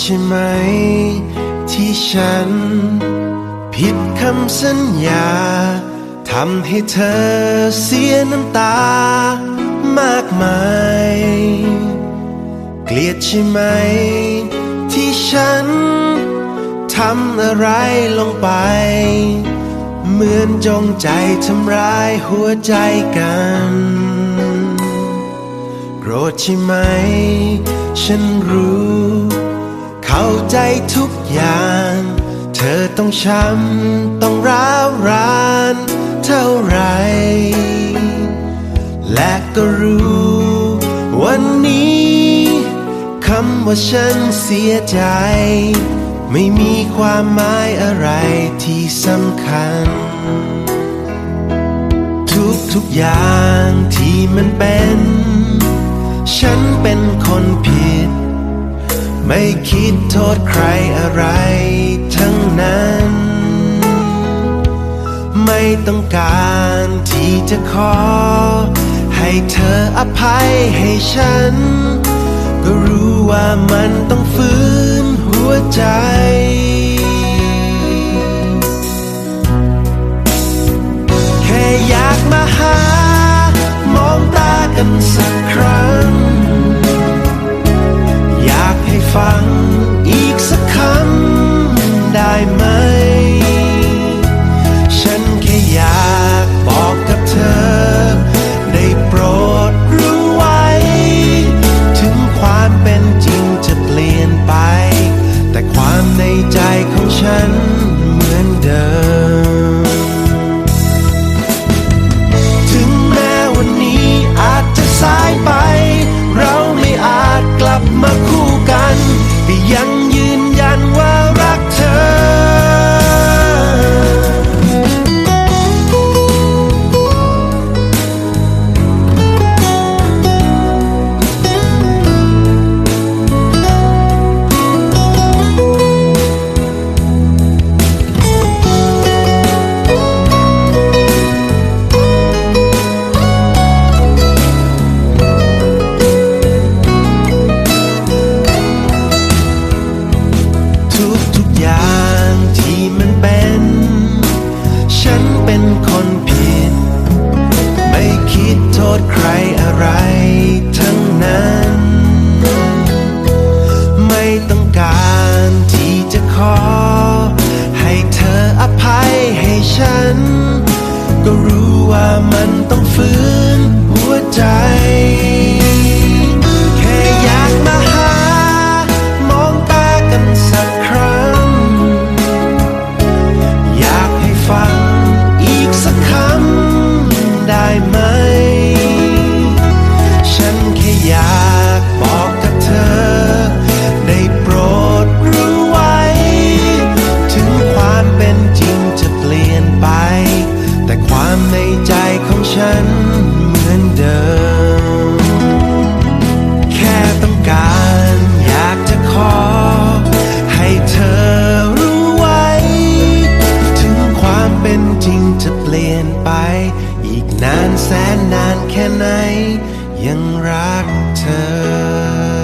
ใช่ไหม ที่ฉัน ผิดคำสัญญาทำให้เธอเสียน้ำตามากมาย เกลียดใช่ไหม ที่ฉันทำอะไรลงไป เหมือนจงใจทำร้ายหัวใจกันโกรธใช่ไหม ฉันรู้ ใจทุกอย่าง เธอต้องช้ำต้องร้าวรานเท่าไร และก็รู้ วันนี้คำว่าฉันเสียใจ ไม่มีความหมายอะไรที่สำคัญ ทุกทุกอย่างที่มันเป็น ฉันเป็นคนผิด ไม่คิดโทษใครอะไรทั้งนั้น ไม่ต้องการที่จะขอ ให้เธออภัยให้ฉัน ก็รู้ว่ามันต้องฟื้นหัวใจแค่อยากมาหา มองตากันสักครั้ง ฟังอีกสักคำได้ไหมันเหมือนเดิม แค่ต้องการอยากจะขอ ให้เธอรู้ไว้ ถึงความเป็นจริงจะเปลี่ยนไป อีกนานแสนนานแค่ไหน ยังรักเธอ